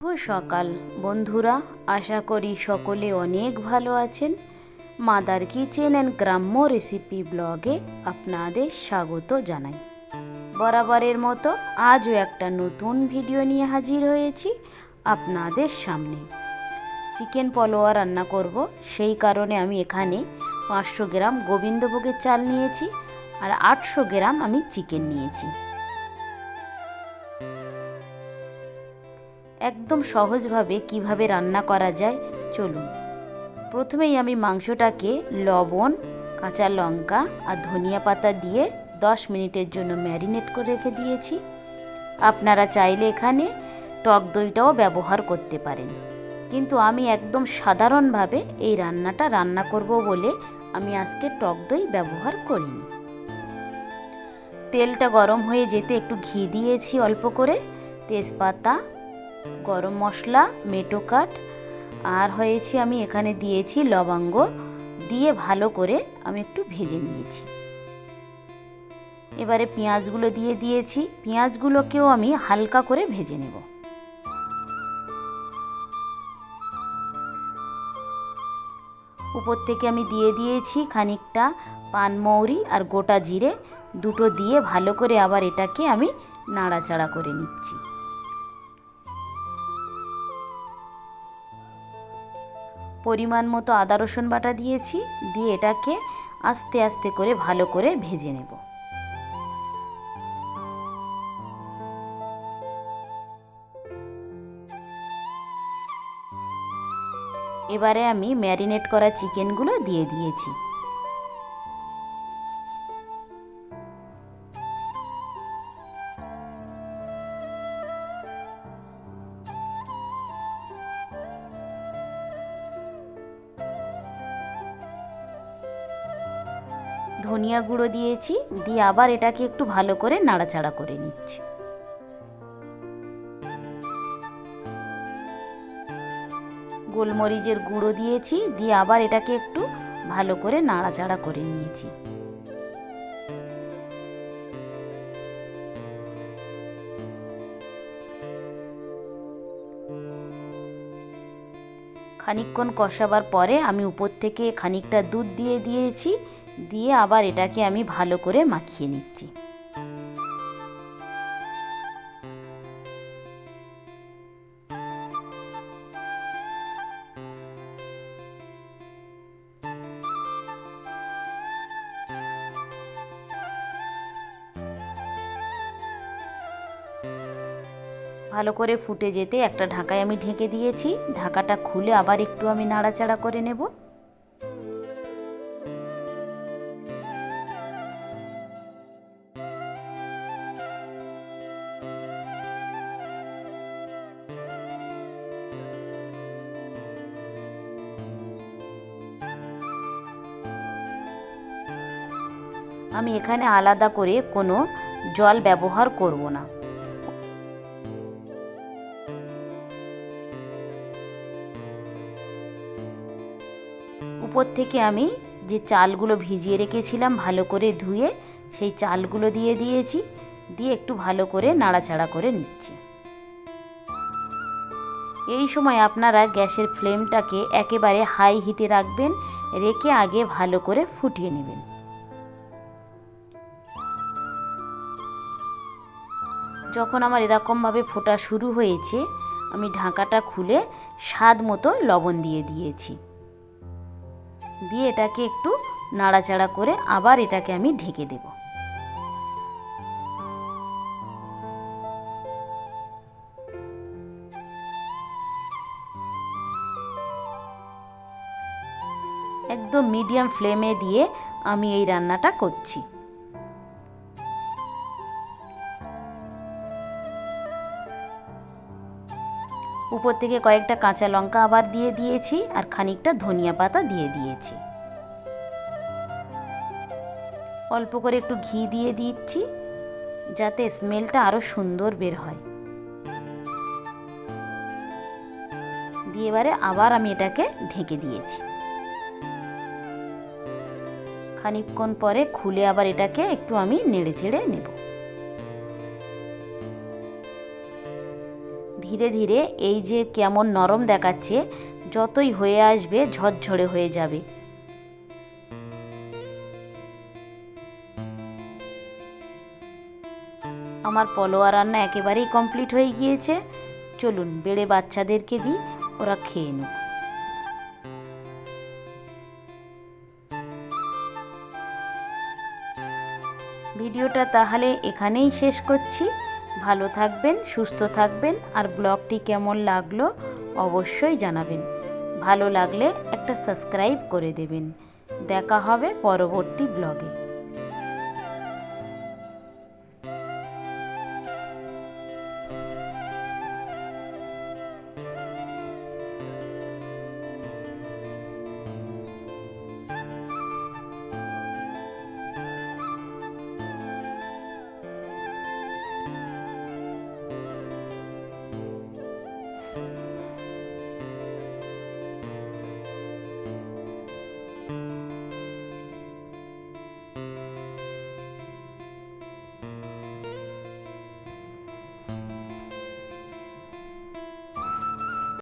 শুভ সকাল। বন্ধুরা, আশা করি সকলে অনেক ভালো আছেন। মাদার কিচেন অ্যান্ড গ্রাম্য রেসিপি ব্লগে আপনাদের স্বাগত জানাই। বরাবরের মতো আজও একটা নতুন ভিডিও নিয়ে হাজির হয়েছি আপনাদের সামনে। চিকেন পলোয়া রান্না করব, সেই কারণে আমি এখানে পাঁচশো গ্রাম গোবিন্দভোগের চাল নিয়েছি আর আটশো গ্রাম আমি চিকেন নিয়েছি। একদম সহজভাবে কীভাবে রান্না করা যায়, চলুন। প্রথমেই আমি মাংসটাকে লবণ, কাঁচা লঙ্কা আর ধনিয়া পাতা দিয়ে দশ মিনিটের জন্য ম্যারিনেট করে রেখে দিয়েছি। আপনারা চাইলে এখানে টক দইটাও ব্যবহার করতে পারেন। কিন্তু আমি একদম সাধারণভাবে এই রান্নাটা রান্না করব বলে আমি আজকে টক দই ব্যবহার করিনি। তেলটা গরম হয়ে যেতে একটু ঘি দিয়েছি অল্প করে, তেজপাতা গরম মশলা, মেটো কাঠ আর হয়েছে আমি এখানে দিয়েছি লবঙ্গ। দিয়ে ভালো করে আমি একটু ভেজে নিয়েছি। এবারে পেঁয়াজগুলো দিয়ে দিয়েছি। পেঁয়াজগুলোকেও আমি হালকা করে ভেজে নেব। উপর থেকে আমি দিয়ে দিয়েছি খানিকটা পানমৌরি আর গোটা জিরে। দুটো দিয়ে ভালো করে আবার এটাকে আমি নাড়াচাড়া করে নিচ্ছি। পরিমাণ মতো আদা, রসুন বাটা দিয়েছি, দিয়ে এটাকে আস্তে আস্তে করে ভালো করে ভেজে নেব। এবারে আমি ম্যারিনেট করা চিকেনগুলো দিয়ে দিয়েছি। ধনিয়া গুঁড়ো দিয়েছি, দিয়ে আবার এটাকে একটু ভালো করে নাড়াচাড়া করে নিচ্ছি। গোলমরিচের গুঁড়ো দিয়েছি, দিয়ে আবার এটাকে একটু ভালো করে নাড়াচাড়া করে নিয়েছি। খানিকক্ষণ কষাবার পরে আমি উপর থেকে খানিকটা দুধ দিয়ে দিয়েছি দিয়ে আবার এটাকে আমি ভালো করে মাখিয়ে নিচ্ছি। ভালো করে ফুটে যেতে একটা ঢাকায় আমি ঢেকে দিয়েছি। ঢাকাটা খুলে আবার একটু আমি নাড়াচাড়া করে নেব। আমি এখানে আলাদা করে কোনো জল ব্যবহার করব না। উপর থেকে আমি যে চালগুলো ভিজিয়ে রেখেছিলাম ভালো করে ধুয়ে, সেই চালগুলো দিয়ে দিয়েছি, দিয়ে একটু ভালো করে নাড়াচাড়া করে নিচ্ছি। এই সময় আপনারা গ্যাসের ফ্লেমটাকে একেবারে হাই হিটে রাখবেন, রেখে আগে ভালো করে ফুটিয়ে নেবেন। যখন আমার এরকমভাবে ফোটা শুরু হয়েছে, আমি ঢাকাটা খুলে স্বাদ মতো লবণ দিয়ে দিয়েছি। দিয়ে এটাকে একটু নাড়াচাড়া করে আবার এটাকে আমি ঢেকে দেব। একদম মিডিয়াম ফ্লেমে দিয়ে আমি এই রান্নাটা করছি। উপর থেকে কয়েকটা কাঁচা লঙ্কা আবার দিয়ে দিয়েছি আর খানিকটা ধনিয়া পাতা দিয়ে দিয়েছি। অল্প করে একটু ঘি দিয়ে দিচ্ছি, যাতে স্মেলটা আরও সুন্দর বের হয়। দিয়ে এবারে আবার আমি এটাকে ঢেকে দিয়েছি। খানিকক্ষণ পরে খুলে আবার এটাকে একটু আমি নেড়ে চেড়ে নেব। ধীরে ধীরে এই যে কেমন নরম দেখাচ্ছে, যতই হয়ে আসবে ঝরঝরে হয়ে যাবে। আমার পলোয়া রান্না একেবারেই কমপ্লিট হয়ে গিয়েছে। চলুন, বেড়ে বাচ্চাদেরকে দিই, ওরা খেয়ে নিক। ভিডিওটা তাহলে এখানেই শেষ করছি। ভালো থাকবেন, সুস্থ থাকবেন আর ব্লগটি কেমন লাগল অবশ্যই জানাবেন। ভালো লাগলে একটা সাবস্ক্রাইব করে দেবেন। দেখা হবে পরবর্তী ব্লগে।